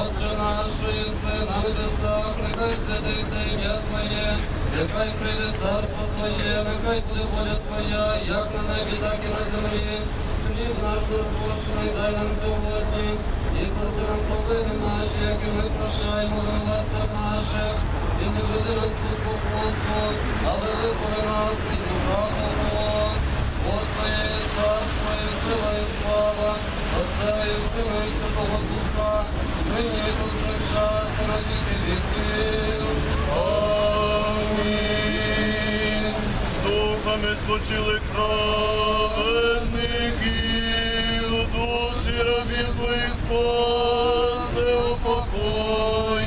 Отче наш, єси на небесах, нехай святиться ім'я Твоє, нехай прийде царство Твоє, нехай буде воля Твоя, як на небі, так і на землі. Хліб наш насущний дай нам сьогодні, і прости нам провини наші, як і ми прощаємо винуватцям наших, і не веди нас у спокусу, але визволи нас від лукавого. От Твоє царство, і сила, і слава, Отця і Сина, і Святого Духа, нині повсякчас, і на віки віків. Амінь. З духами спочили праведників, душі рабів твоїх спаси упокой,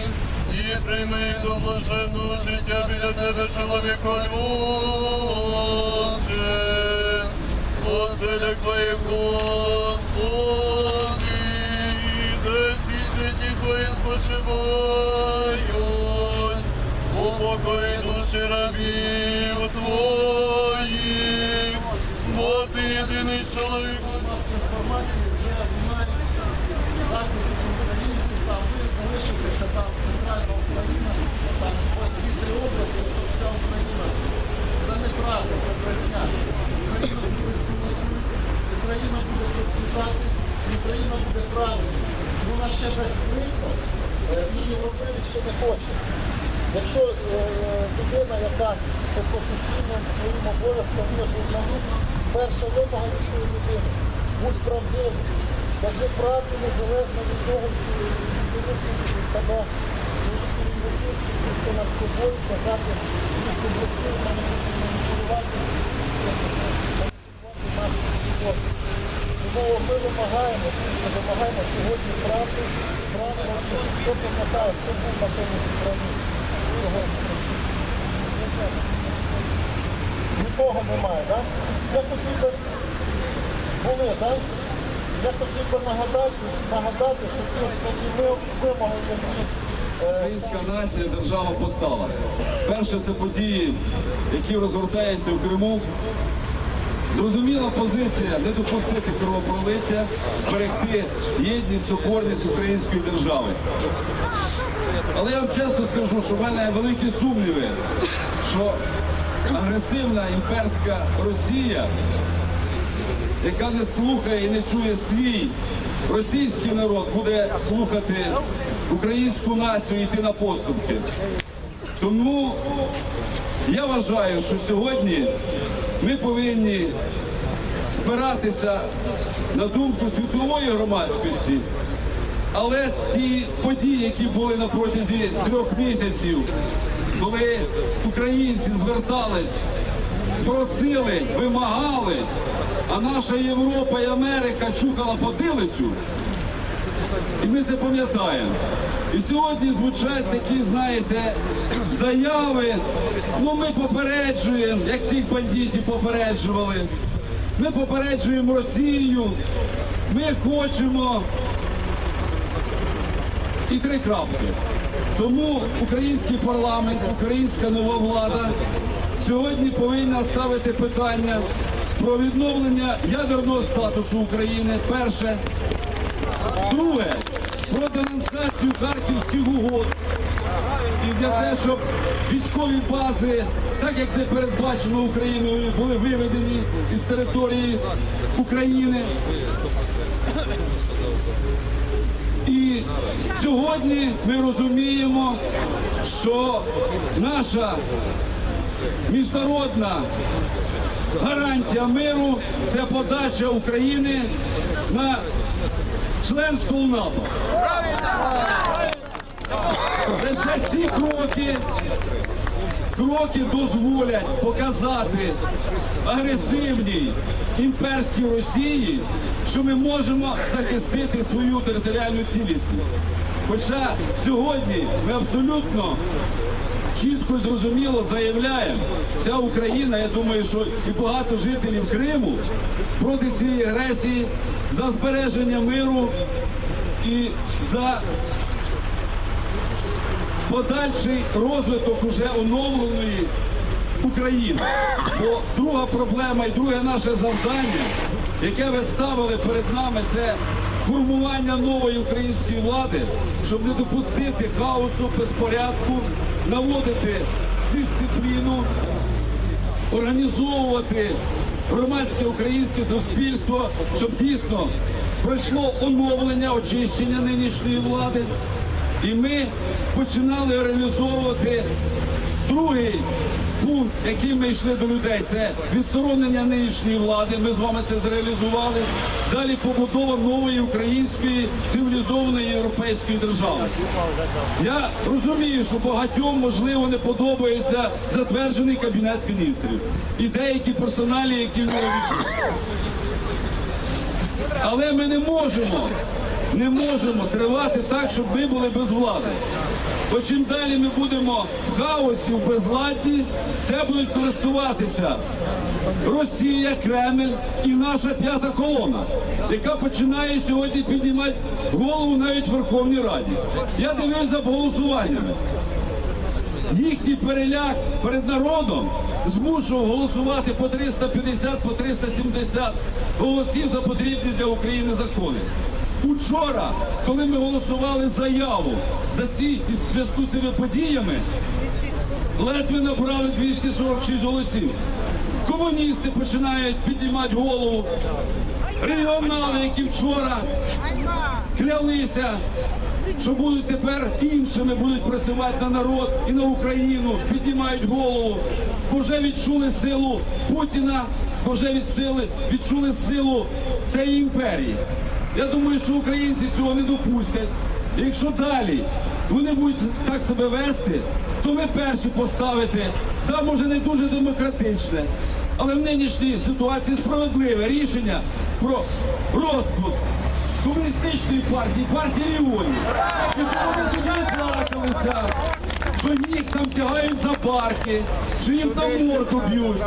і прийми до блаженного життя біля тебе, чоловіко любче, оселя твоїх святі твої спочивають, упокої душі рабів твоїх, бо ти єдиний чоловік. У нас інформації вже немає західних українців, там ви залишилися там центральна Україна, там дві-три області, Україна. Це неправда, це. Україна буде цілосуть, Україна буде процвітати, Україна буде правильна. Вона ще без криту, і європейська не хоче. Якщо е, людина, яка по професійним своїм обов'язкам є журналіст, перша вимога від цієї людини будь правдивим, кажи правду незалежно від того, чи порушують тебе твої керівники, чи ніхто над тобою казати їхні брехи, маніпулювати свободу. Тому ми вимагаємо, дійсно вимагаємо сьогодні правди, правди, хто пам'ятає, хто був на тому зібранні сьогодні. Нікого немає, так? Я хотів би були, так? Я хотів би нагадати, нагадати, що ці основні ви- вимоги, які Українська нація, держава постала. Перше це події, які розгортаються в Криму. Зрозуміла позиція не допустити кровопролиття, зберегти єдність, соборність української держави. Але я вам чесно скажу, що в мене великі сумніви, що агресивна імперська Росія, яка не слухає і не чує свій російський народ, буде слухати українську націю і йти на поступки. Тому я вважаю, що сьогодні ми повинні спиратися на думку світової громадськості, але ті події, які були на протязі трьох місяців, коли українці звертались, просили, вимагали, а наша Європа і Америка чухала потилицю, і ми це пам'ятаємо. І сьогодні звучать такі, знаєте, заяви. Ну ми попереджуємо, як цих бандитів попереджували. Ми попереджуємо Росію. Ми хочемо. І три крапки. Тому український парламент, українська нова влада сьогодні повинна ставити питання про відновлення ядерного статусу України. Перше. Друге, денонсацію харківських угод. І для те, щоб військові бази, так як це передбачено Україною, були виведені із території України. І сьогодні ми розуміємо, що наша міжнародна гарантія миру це подача України на членство в НАТО. Лише ці кроки, кроки дозволять показати агресивній імперській Росії, що ми можемо захистити свою територіальну цілісність. Хоча сьогодні ми абсолютно чітко і зрозуміло заявляємо, вся Україна, я думаю, що і багато жителів Криму проти цієї агресії за збереження миру і за подальший розвиток уже оновленої України. Бо друга проблема і друге наше завдання, яке ви ставили перед нами, це формування нової української влади, щоб не допустити хаосу, безпорядку, наводити дисципліну, організовувати громадське українське суспільство, щоб дійсно пройшло оновлення, очищення нинішньої влади. І ми починали реалізовувати другий пункт, який ми йшли до людей. Це відсторонення нинішньої влади. Ми з вами це зреалізували. Далі побудова нової української цивілізованої європейської держави. Я розумію, що багатьом можливо не подобається затверджений кабінет міністрів і деякі персоналі, які в нього війшли. Але ми не можемо, не можемо тривати так, щоб ми були без влади. Бо чим далі ми будемо в хаосі, в безладі, це будуть користуватися Росія, Кремль і наша п'ята колона, яка починає сьогодні піднімати голову навіть в Верховній Раді. Я дивився за голосуваннями. Їхній переляк перед народом змушував голосувати по 350, по 370 голосів за потрібні для України закони. Учора, коли ми голосували заяву за ці зв'язку з цими подіями, ледве набрали 246 голосів. Комуністи починають піднімати голову. Регіонали, які вчора клялися, що будуть тепер іншими, будуть працювати на народ і на Україну, піднімають голову, бо вже відчули силу Путіна, бо вже відсили, відчули силу цієї імперії. Я думаю, що українці цього не допустять. Якщо далі вони будуть так себе вести, то ви перші поставите, да, може не дуже демократичне, але в нинішній ситуації справедливе рішення про розпуск комуністичної партії, партії регіонів. І що вони тоді що їх там тягають за барки, що їм там морду б'ють.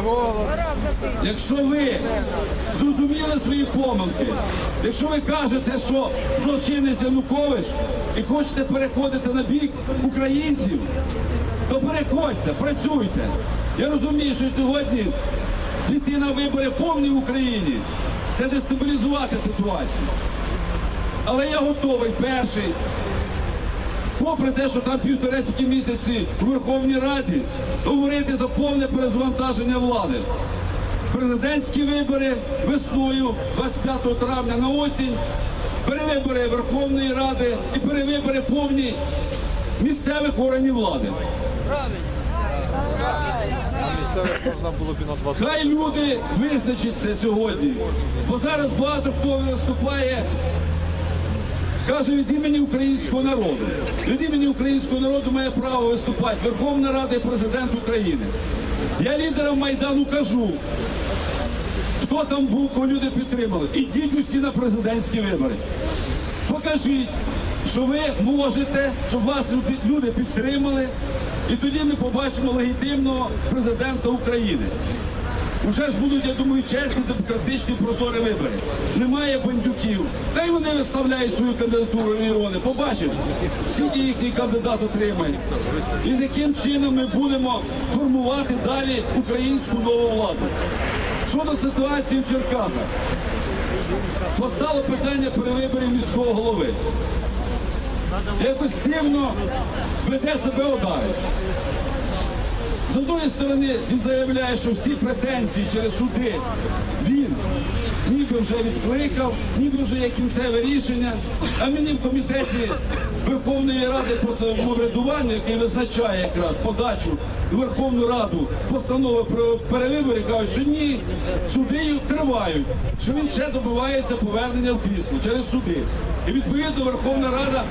Якщо ви зрозуміли свої помилки, якщо ви кажете, що злочинець Янукович і хочете переходити на бік українців, то переходьте, працюйте. Я розумію, що сьогодні піти на вибори повній Україні це дестабілізувати ситуацію. Але я готовий перший, попри те, що там півтора тільки місяці у Верховній Раді, говорити за повне перезвантаження влади. Президентські вибори весною, 25 травня на осінь, перевибори Верховної Ради і перевибори повні місцевих органів влади. Хай люди визначаться сьогодні. Бо зараз багато хто виступає, каже від імені українського народу. Від імені українського народу має право виступати Верховна Рада і президент України. Я лідерам Майдану кажу, хто там був, кого люди підтримали. Ідіть усі на президентські вибори. Покажіть, що ви можете, щоб вас люди, підтримали, і тоді ми побачимо легітимного президента України. Уже ж будуть, я думаю, чесні, демократичні, прозорі вибори. Немає бандюків. Та й вони виставляють свою кандидатуру регіони. Побачимо, скільки їхній кандидат отримає. І таким чином ми будемо формувати далі українську нову владу. Щодо ситуації в Черкасах, постало питання перевиборів міського голови. Якось дивно веде себе удари. З одної сторони він заявляє, що всі претензії через суди він ніби вже відкликав, ніби вже є кінцеве рішення. А мені в комітеті Верховної Ради по самоврядуванню, який визначає якраз подачу в Верховну Раду постанови про перевибори, кажуть, що ні, суди тривають, що він ще добивається повернення в крісло через суди. І відповідно Верховна Рада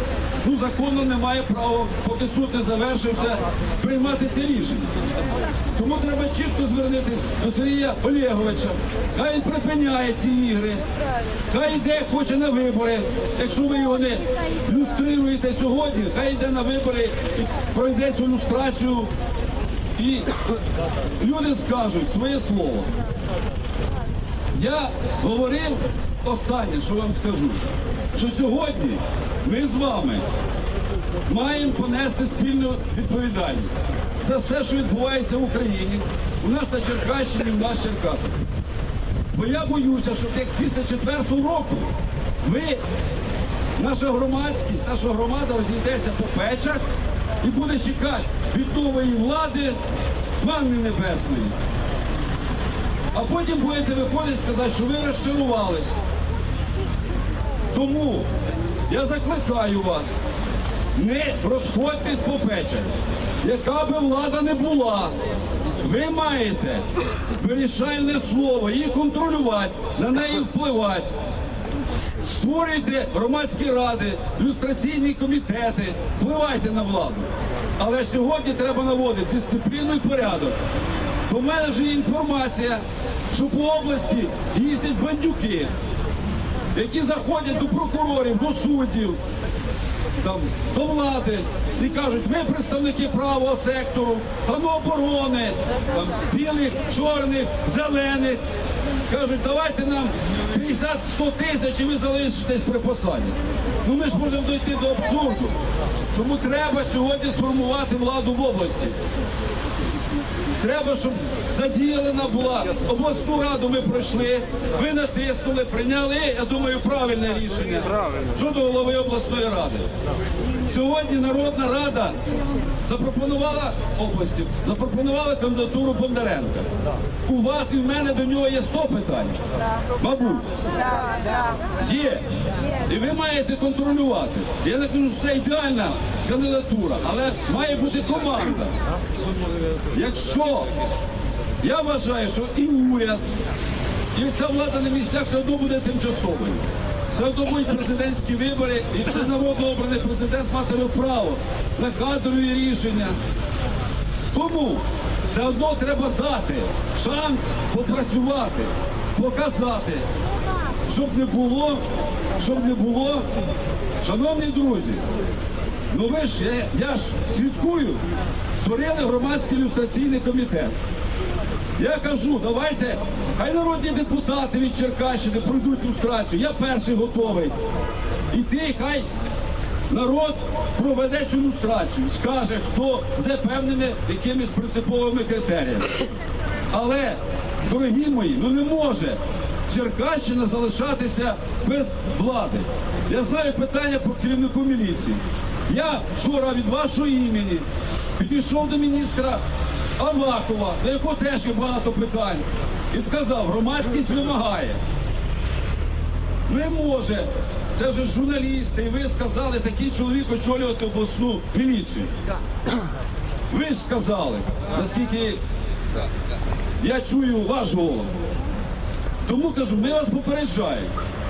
ну, законно не має права, поки суд не завершився, приймати це рішення. Тому треба чітко звернутися до Сергія Олеговича. Хай він припиняє ці ігри, хай йде, хоче на вибори. Якщо ви його не люструєте сьогодні, хай йде на вибори і пройде цю люстрацію. І люди скажуть своє слово. Я говорив останнє, що вам скажу, що сьогодні ми з вами маємо понести спільну відповідальність за все, що відбувається в Україні, у нас на Черкащині, у нас Черкасах. Бо я боюся, що як після четвертого року ви, наша громадськість, наша громада розійдеться по печах і буде чекати від нової влади манни небесної. А потім будете виходити і сказати, що ви розчарувались. Тому я закликаю вас, не розходьтесь по печах. Яка би влада не була, ви маєте вирішальне слово, її контролювати, на неї впливати. Створюйте громадські ради, люстраційні комітети, впливайте на владу. Але сьогодні треба наводити дисципліну і порядок. До мене вже є інформація, що по області їздять бандюки, які заходять до прокурорів, до суддів, там, до влади і кажуть, ми представники правого сектору, самооборони, там, білих, чорних, зелених. Кажуть, давайте нам 50-100 тисяч і ви залишитесь при посаді. Ну ми ж можемо дойти до абсурду. Тому треба сьогодні сформувати владу в області. Треба, щоб задіяна була. Обласну раду ми пройшли, ви натиснули, прийняли, я думаю, правильне рішення щодо голови обласної ради. Сьогодні Народна Рада запропонувала області, запропонувала кандидатуру Бондаренка. У вас і в мене до нього є 100 питань. Мабуть. Є. І ви маєте контролювати. Я не кажу, що це ідеальна кандидатура, але має бути команда. Якщо я вважаю, що і уряд, і ця влада на місцях все одно буде тимчасовою. Все одно президентські вибори, і все народно обраний президент матиме право на кадрові рішення. Тому все одно треба дати шанс попрацювати, показати, щоб не було, щоб не було. Шановні друзі, ну ви ж, я, я ж слідкую, створили громадський ілюстраційний комітет. Я кажу, давайте, хай народні депутати від Черкащини пройдуть люстрацію. Я перший готовий. Іти, хай народ проведе цю люстрацію, скаже, хто за певними якимись принциповими критеріями. Але, дорогі мої, ну не може Черкащина залишатися без влади. Я знаю питання по керівнику міліції. Я вчора від вашого імені підійшов до міністра Авакова, до якого теж є багато питань, і сказав, громадськість вимагає. Не може. Це вже журналісти, і ви сказали, такий чоловік очолювати обласну міліцію. Ви ж сказали, наскільки я чую ваш голос. Тому кажу, ми вас попереджаємо,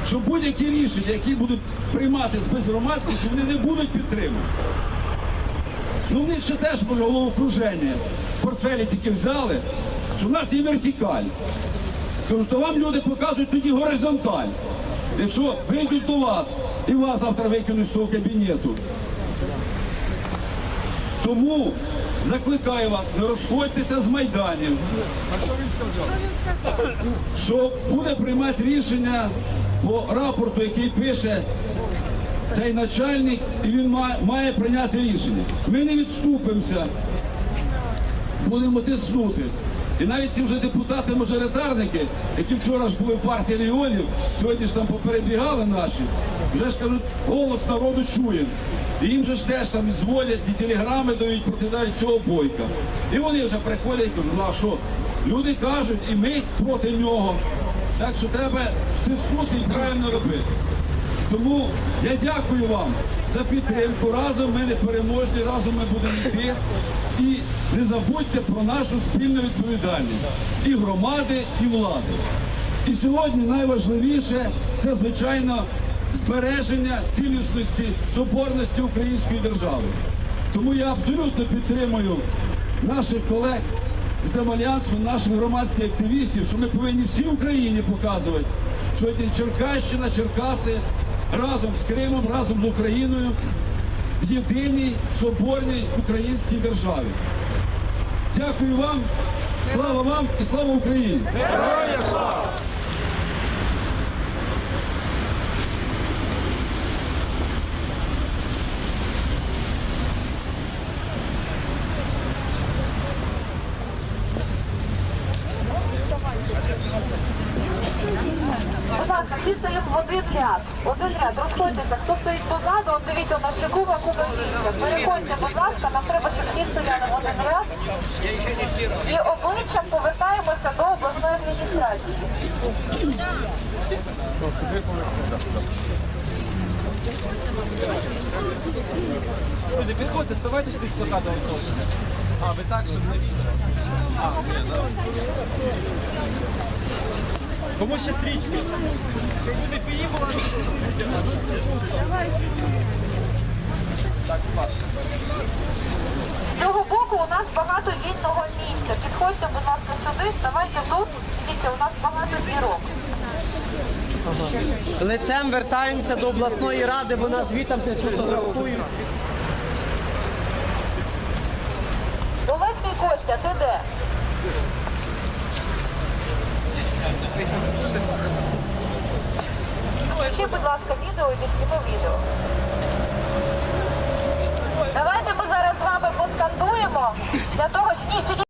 що будь-які рішення, які будуть прийматися без громадськості, вони не будуть підтримані. Ну в них ще теж головокруження. Портфелі тільки взяли, що в нас є вертикаль. Кажу, то вам люди показують тоді горизонталь. Якщо вийдуть до вас і вас завтра викинуть з того кабінету. Тому закликаю вас, не розходьтеся з майданів. Що буде приймати рішення по рапорту, який пише цей начальник, і він має, має прийняти рішення. Ми не відступимося, будемо тиснути. І навіть ці вже депутати-мажоритарники, які вчора ж були в партії регіонів, сьогодні ж там поперебігали наші, вже ж кажуть, голос народу чує. І їм же ж теж там дзвонять і телеграми дають, прокидають цього бойка. І вони вже приходять і кажуть, ну а що? Люди кажуть, і ми проти нього. Так що треба тиснути і правильно робити. Тому я дякую вам за підтримку. Разом ми не переможні, разом ми будемо йти. І не забудьте про нашу спільну відповідальність і громади, і влади. І сьогодні найважливіше це, звичайно, збереження цілісності, соборності української держави. Тому я абсолютно підтримую наших колег з Демальянсу, наших громадських активістів, що ми повинні всій Україні показувати, що Черкащина, Черкаси разом з Кримом, разом з Україною в єдиній соборній українській державі. Дякую вам, слава вам і слава Україні! Всі стоїмо в один ряд. Один ряд, розходьтеся. Хто стоїть позаду, от дивіться, у нас шикова купа місця. Переходьте, будь ласка, нам треба, щоб всі стояли в один ряд. І обличчям повертаємося до обласної адміністрації. Люди, підходьте, ставайте сюди з плакатом. А, ви так, щоб не відео. А. Кому ще стрічки? Люди поїхали. Так, ваше. З цього боку у нас багато вільного місця. Підходьте, будь ласка, сюди, ставайте тут. Дивіться, у нас багато зірок. Лицем вертаємося до обласної ради, бо нас звітом не фотографують. Олексій Костя, ти де? Включи, будь ласка, відео і відсніми відео. Зараз з вами поскандуємо для того, щоб сидіть.